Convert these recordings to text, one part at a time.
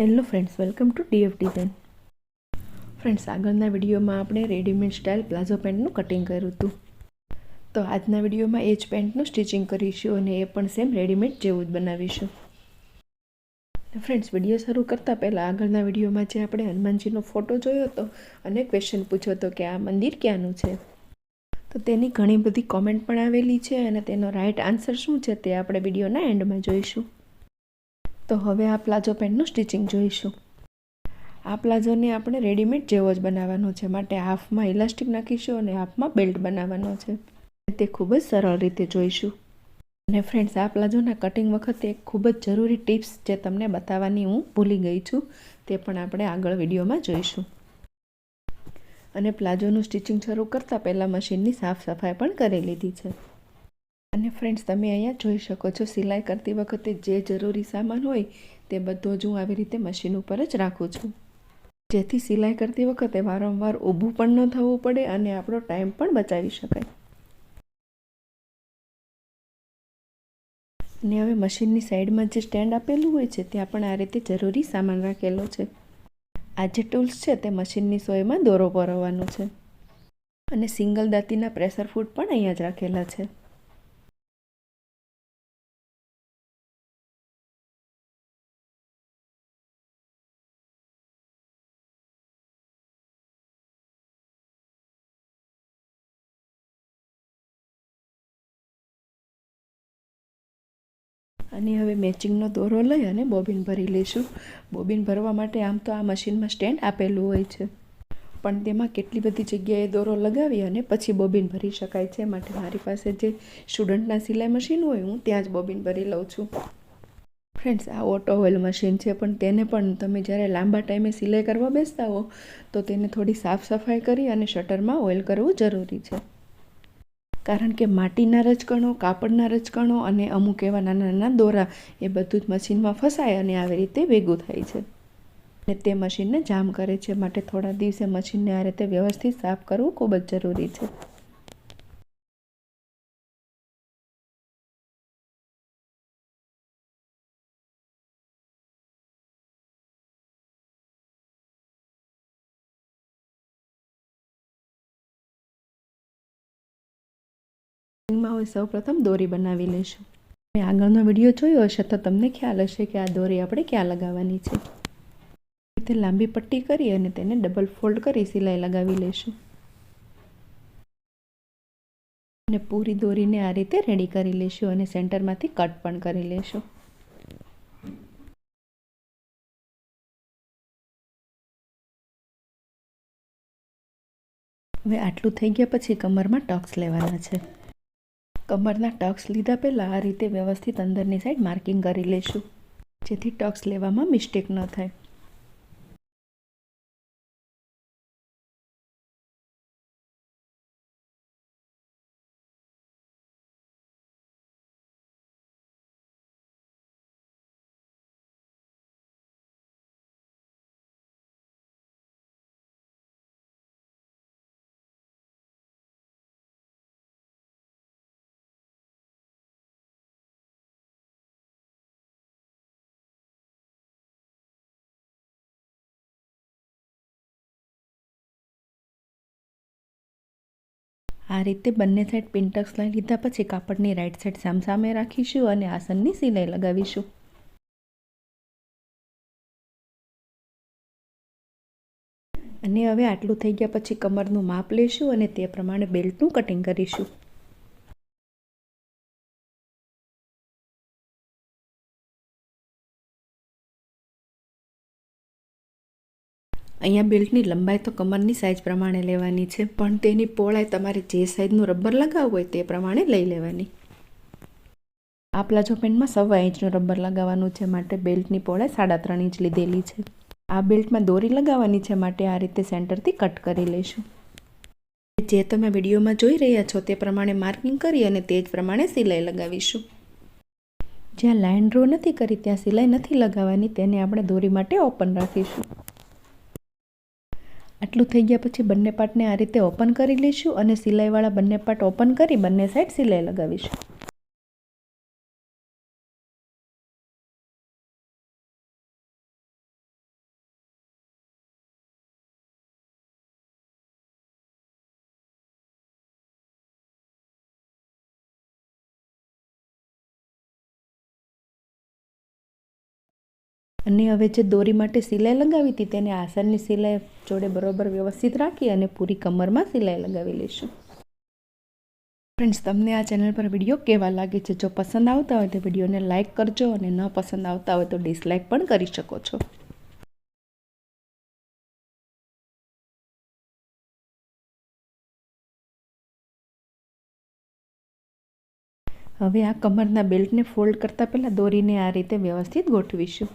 Hello friends welcome to DF design friends આગળના વિડીયોમાં આપણે રેડીમેડ સ્ટાઇલ પ્લાઝો પેન્ટનું કટિંગ કર્યું હતું. તો આજના વિડીયોમાં એ જ પેન્ટનું સ્ટિચિંગ કરીશું અને એ પણ સેમ રેડીમેડ જેવું જ બનાવીશું. ફ્રેન્ડ્સ વીડિયો શરૂ કરતાં પહેલાં આગળના વિડીયોમાં જે આપણે હનુમાનજીનો ફોટો જોયો હતો અને ક્વેશ્ચન પૂછ્યો હતો કે આ મંદિર ક્યાંનું છે? તો તેની ઘણી બધી કોમેન્ટ પણ આવેલી છે અને તેનો રાઇટ આન્સર શું છે તે આપણે વિડીયોના એન્ડમાં જોઈશું. તો હવે આ પ્લાઝો પેન્ટનું સ્ટિચિંગ જોઈશું. આ પ્લાઝોને આપણે રેડીમેડ જેવો જ બનાવવાનો છે. માટે હાફમાં ઇલાસ્ટિક નાખીશું અને હાફમાં બેલ્ટ બનાવવાનો છે. તે ખૂબ જ સરળ રીતે જોઈશું. અને ફ્રેન્ડ્સ, આ પ્લાઝોના કટિંગ વખતે એક ખૂબ જ જરૂરી ટિપ્સ જે તમને બતાવવાની હું ભૂલી ગઈ છું. તે પણ આપણે આગળ વિડીયોમાં જોઈશું. અને પ્લાઝોનું સ્ટિચિંગ શરૂ કરતાં પહેલાં મશીનની સાફ સફાઈ પણ કરી લીધી છે. અને ફ્રેન્ડ્સ તમે અહીંયા જોઈ શકો છો, સિલાઈ કરતી વખતે જે જરૂરી સામાન હોય તે બધો જ હું આવી રીતે મશીન ઉપર જ રાખું છું. જેથી સિલાઈ કરતી વખતે વારંવાર ઊભું પણ ન થવું પડે અને આપણો ટાઈમ પણ બચાવી શકાય. અને હવે મશીનની સાઈડમાં જે સ્ટેન્ડ આપેલું હોય છે, ત્યાં પણ આ રીતે જરૂરી સામાન રાખેલો છે. આ જે ટૂલ્સ છે, તે મશીનની સોયમાં દોરો પરવવાનો છે. અને સિંગલ દાંતીના પ્રેશર ફૂડ પણ અહીંયા જ રાખેલા છે. અને હવે મેચિંગનો દોરો લઈ અને બોબિન ભરી લઈશું. બોબિન ભરવા માટે આમ તો આ મશીનમાં સ્ટેન્ડ આપેલું હોય છે. પણ તેમાં કેટલી બધી જગ્યાએ દોરો લગાવી અને પછી બોબિન ભરી શકાય છે. માટે મારી પાસે જે સ્ટુડન્ટના સિલાઈ મશીન હોય હું ત્યાં જ બોબિન ભરી લઉં છું. ફ્રેન્ડ્સ, આ ઓટો ઓઇલ મશીન છે, પણ તેને પણ તમે જ્યારે લાંબા ટાઈમે સિલાઈ કરવા બેસતા હો, તો તેને થોડી સાફ સફાઈ કરી અને શટરમાં ઓઇલ કરવું જરૂરી છે. કારણ કે માટીના રજકણો, કાપડના રજકણો અને અમુક એવા નાના નાના દોરા એ બધું જ મશીનમાં ફસાય અને આવી રીતે ભેગું થાય છે. અને તે મશીનને જામ કરે છે. માટે થોડા દિવસે મશીનને આ રીતે વ્યવસ્થિત સાફ કરવું ખૂબ જ જરૂરી છે. માં હોય સૌ પ્રથમ દોરી બનાવી લઈશું. મેં આગળનો વીડિયો જોયો હશે તો તમને ખ્યાલ હશે કે આ દોરી આપણે ક્યાં લગાવવાની છે. રીતે લાંબી પટ્ટી કરી અને તેને ડબલ ફોલ્ડ કરી સિલાઈ લગાવી લઈશું. અને પૂરી દોરીને આ રીતે રેડી કરી લઈશું અને સેન્ટરમાંથી કટ પણ કરી લઈશું. હવે આટલું થઈ ગયા પછી કમરમાં ટક્સ લેવાના છે. કમરના ટક્સ લીધા પહેલાં આ રીતે વ્યવસ્થિત અંદરની સાઈડ માર્કિંગ કરી લઈશું જેથી ટક્સ લેવામાં મિસ્ટેક ન થાય. આ રીતે બંને સાઈડ પિન્ટક્સ લઈ લીધા પછી કાપડની રાઈટ સાઈડ સામસામે રાખીશું અને આસનની સિલાઈ લગાવીશું. અને હવે આટલું થઈ ગયા પછી કમરનું માપ લઈશું અને તે પ્રમાણે બેલ્ટનું કટિંગ કરીશું. અહીંયા બેલ્ટની લંબાઈ તો કમરની સાઇઝ પ્રમાણે લેવાની છે, પણ તેની પહોળાઈ તમારે જે સાઇઝનું રબર લગાવવું હોય તે પ્રમાણે લઈ લેવાની. આ પ્લાઝો પેન્ટમાં સવા ઇંચનું રબર લગાવવાનું છે, માટે બેલ્ટની પહોળાઈ સાડા ત્રણ ઇંચ લીધેલી છે. આ બેલ્ટમાં દોરી લગાવવાની છે, માટે આ રીતે સેન્ટરથી કટ કરી લઈશું. જે તમે વિડીયોમાં જોઈ રહ્યા છો તે પ્રમાણે માર્કિંગ કરી અને તે જ પ્રમાણે સિલાઈ લગાવીશું. જ્યાં લાઇન ડ્રો નથી કરી, ત્યાં સિલાઈ નથી લગાવવાની, તેને આપણે દોરી માટે ઓપન રાખીશું. આટલું થઈ ગયા પછી બંને પાર્ટને આ રીતે ઓપન કરી લઈશું અને સિલાઈવાળા બંને પાર્ટ ઓપન કરી બંને સાઈડ સિલાઈ લગાવીશું. અને હવે જે દોરી માટે સિલાઈ લગાવી હતી તેને આસનની સિલાઈ જોડે બરોબર વ્યવસ્થિત રાખી અને પૂરી કમરમાં સિલાઈ લગાવી લઈશું. ફ્રેન્ડ્સ તમને આ ચેનલ પર વીડિયો કેવા લાગે છે? જો પસંદ આવતા હોય તો વિડીયોને લાઇક કરજો અને ન પસંદ આવતા હોય તો ડિસલાઇક પણ કરી શકો છો. હવે આ કમરના બેલ્ટને ફોલ્ડ કરતાં પહેલાં દોરીને આ રીતે વ્યવસ્થિત ગોઠવીશું.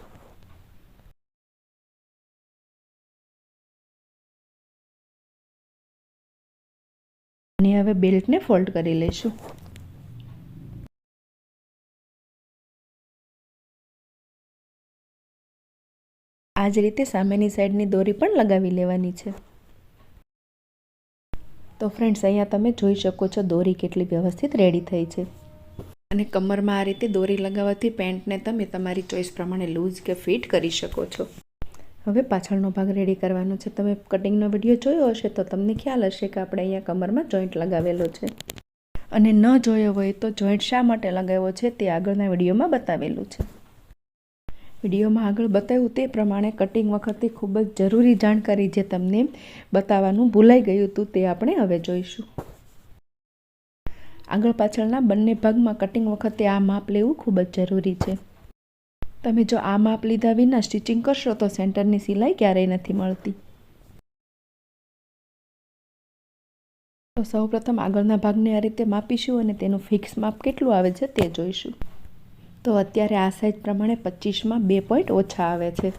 અને હવે બેલ્ટને ફોલ્ડ કરી લઈશું. આ જ રીતે સામેની સાઈડની દોરી પણ લગાવી લેવાની છે. તો ફ્રેન્ડ્સ, અહીંયા તમે જોઈ શકો છો દોરી કેટલી વ્યવસ્થિત રેડી થઈ છે. અને કમરમાં આ રીતે દોરી લગાવવાથી પેન્ટને તમે તમારી ચોઈસ પ્રમાણે લૂઝ કે ફિટ કરી શકો છો. હવે પાછળનો ભાગ રેડી કરવાનો છે. તમે કટિંગનો વીડિયો જોયો હશે તો તમને ખ્યાલ હશે કે આપણે અહીંયા કમરમાં જોઈન્ટ લગાવેલો છે. અને ન જોયો હોય તો જોઈન્ટ શા માટે લગાવ્યો છે તે આગળના વિડીયોમાં બતાવેલું છે. વિડીયોમાં આગળ બતાવ્યું તે પ્રમાણે કટિંગ વખતે ખૂબ જ જરૂરી જાણકારી જે તમને બતાવવાનું ભૂલાઈ ગયું હતું તે આપણે હવે જોઈશું. આગળ પાછળના બંને ભાગમાં કટિંગ વખતે આ માપ લેવું ખૂબ જ જરૂરી છે. તમે જો આ માપ લીધા વિના સ્ટિચિંગ કરશો તો સેન્ટરની સિલાઈ ક્યારેય નથી મળતી. તો સૌપ્રથમ આગળના ભાગને આ રીતે માપીશું અને તેનું ફિક્સ માપ કેટલું આવે છે તે જોઈશું. તો અત્યારે આ સાઈઝ પ્રમાણે પચીસમાં બે પોઈન્ટ ઓછા આવે છે.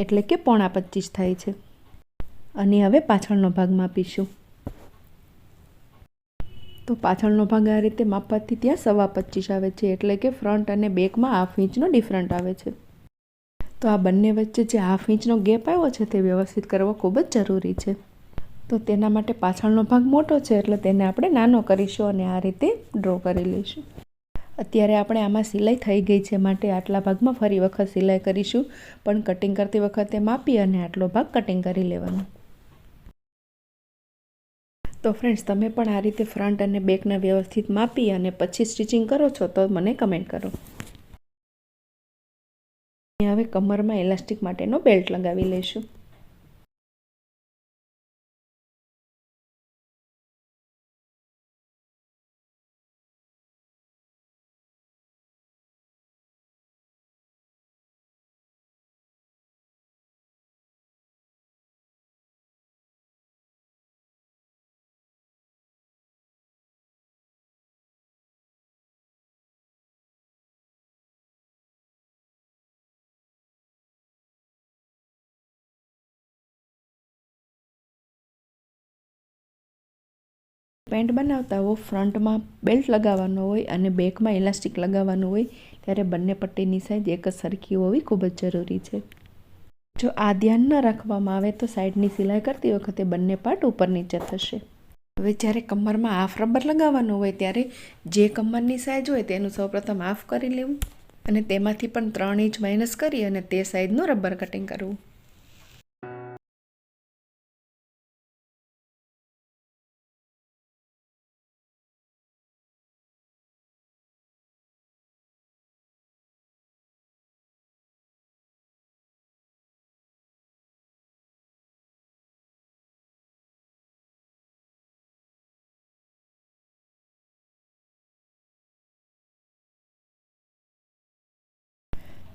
એટલે કે પોણા પચીસ થાય છે. અને હવે પાછળનો ભાગ માપીશું. તો પાછળનો ભાગ આ રીતે માપવાથી ત્યાં સવા પચીસ આવે છે. એટલે કે ફ્રન્ટ અને બેકમાં હાફ ઇંચનો ડિફરન્ટ આવે છે. તો આ બંને વચ્ચે જે હાફ ઇંચનો ગેપ આવ્યો છે તે વ્યવસ્થિત કરવો ખૂબ જ જરૂરી છે. તો તેના માટે પાછળનો ભાગ મોટો છે, એટલે તેને આપણે નાનો કરીશું અને આ રીતે ડ્રો કરી લઈશું. અત્યારે આપણે આમાં સિલાઈ થઈ ગઈ છે, માટે આટલા ભાગમાં ફરી વખત સિલાઈ કરીશું. પણ કટિંગ કરતી વખતે માપી અને આટલો ભાગ કટિંગ કરી લેવાનો. તો ફ્રેન્ડ્સ તમે પણ આ રીતે ફ્રન્ટ અને બેકને વ્યવસ્થિત માપી અને પછી સ્ટિચિંગ કરો છો તો મને કમેન્ટ કરો. હવે કમરમાં એલાસ્ટિક માટેનો બેલ્ટ લગાવી લઈશું. પેન્ટ બનાવતા હો ફ્રન્ટમાં બેલ્ટ લગાવવાનો હોય અને બેકમાં ઇલાસ્ટિક લગાવવાનું હોય, ત્યારે બંને પટ્ટીની સાઈઝ એક જ સરખી હોવી ખૂબ જ જરૂરી છે. જો આ ધ્યાન ન રાખવામાં આવે તો સાઈડની સિલાઈ કરતી વખતે બંને પાર્ટ ઉપર નીચે થશે. હવે જ્યારે કમરમાં હાફ રબર લગાવવાનું હોય, ત્યારે જે કમરની સાઈઝ હોય તેનું સૌપ્રથમ હાફ કરી લેવું અને તેમાંથી પણ ત્રણ ઇંચ માઇનસ કરી અને તે સાઈઝનું રબર કટિંગ કરવું.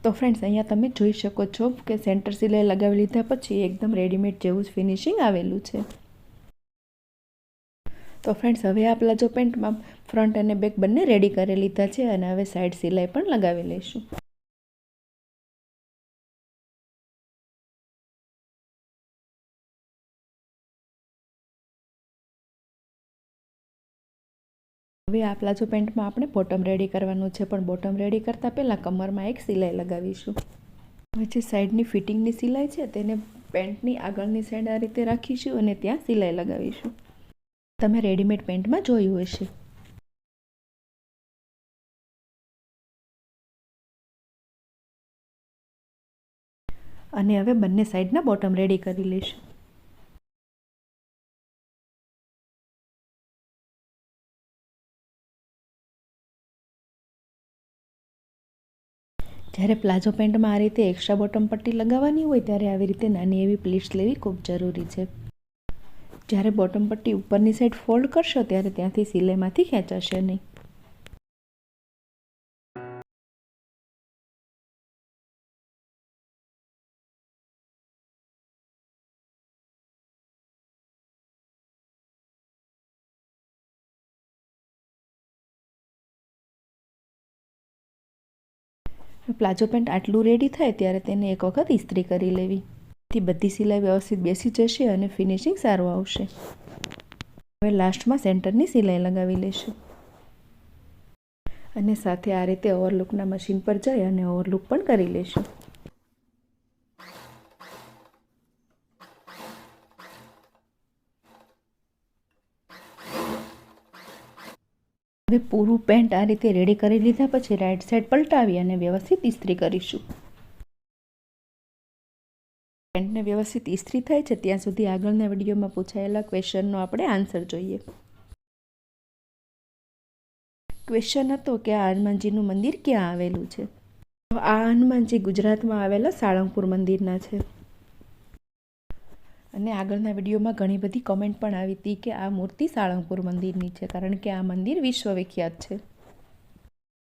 તો ફ્રેન્ડ્સ અહીંયા તમે જોઈ શકો છો કે સેન્ટર સિલાઈ લગાવી લીધા પછી એકદમ રેડીમેડ જેવું જ ફિનિશિંગ આવેલું છે. તો ફ્રેન્ડ્સ હવે આ પ્લાઝો પેન્ટમાં ફ્રન્ટ અને બેક બંને રેડી કરી લીધા છે અને હવે સાઈડ સિલાઈ પણ લગાવી લઈશું. હવે આ પ્લાઝો પેન્ટમાં આપણે બોટમ રેડી કરવાનું છે, પણ બોટમ રેડી કરતાં પહેલાં કમરમાં એક સિલાઈ લગાવીશું. હવે જે સાઈડની ફિટિંગની સિલાઈ છે, તેને પેન્ટની આગળની સાઈડ આ રીતે રાખીશું અને ત્યાં સિલાઈ લગાવીશું. તમે રેડીમેડ પેન્ટમાં જોયું હશે. અને હવે બંને સાઈડના બોટમ રેડી કરી લઈશું. જ્યારે પ્લાઝો પેન્ટમાં આ રીતે એક્સ્ટ્રા બોટમ પટ્ટી લગાવવાની હોય ત્યારે આવી રીતે નાની એવી પ્લીટ્સ લેવી ખૂબ જરૂરી છે. જ્યારે બોટમ પટ્ટી ઉપરની સાઈડ ફોલ્ડ કરશો ત્યારે ત્યાંથી સિલાઈમાંથી ખેંચાશે નહીં. પ્લાઝો પેન્ટ આટલું રેડી થાય ત્યારે તેને એક વખત ઇસ્ત્રી કરી લેવી. થી બધી સિલાઈ વ્યવસ્થિત બેસી જશે અને ફિનિશિંગ સારું આવશે. હવે લાસ્ટમાં સેન્ટરની સિલાઈ લગાવી લેશું. અને સાથે આ રીતે ઓવરલુકના મશીન પર જઈ અને ઓવરલુક પણ કરી લેશું. હવે પૂરું પેન્ટ આ રીતે રેડી કરી લીધા પછી રાઈટ સાઈડ પલટાવી અને વ્યવસ્થિત ઇસ્ત્રી કરીશું. પેન્ટને વ્યવસ્થિત ઇસ્ત્રી થાય છે ત્યાં સુધી આગળના વિડીયોમાં પૂછાયેલા ક્વેશ્ચનનો આપણે આન્સર જોઈએ. ક્વેશ્ચન હતો કે આ હનુમાનજીનું મંદિર ક્યાં આવેલું છે? આ હનુમાનજી ગુજરાતમાં આવેલા સાળંગપુર મંદિરના છે. અને આગળના વિડીયોમાં ઘણી બધી કમેન્ટ પણ આવી હતી કે આ મૂર્તિ સાળંગપુર મંદિરની છે, કારણ કે આ મંદિર વિશ્વવિખ્યાત છે.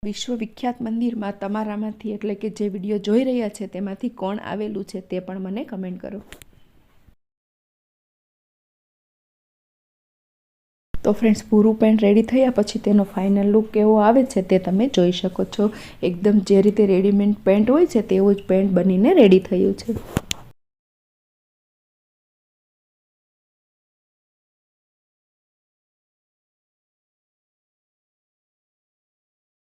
વિશ્વવિખ્યાત મંદિરમાં તમારામાંથી એટલે કે જે વીડિયો જોઈ રહ્યા છે, તેમાંથી કોણ આવેલું છે તે પણ મને કમેન્ટ કરો. તો ફ્રેન્ડ્સ પૂરું પેન્ટ રેડી થયા પછી તેનો ફાઇનલ લુક કેવો આવે છે તે તમે જોઈ શકો છો. એકદમ જે રીતે રેડીમેડ પેન્ટ હોય છે, તેવું જ પેન્ટ બનીને રેડી થયું છે.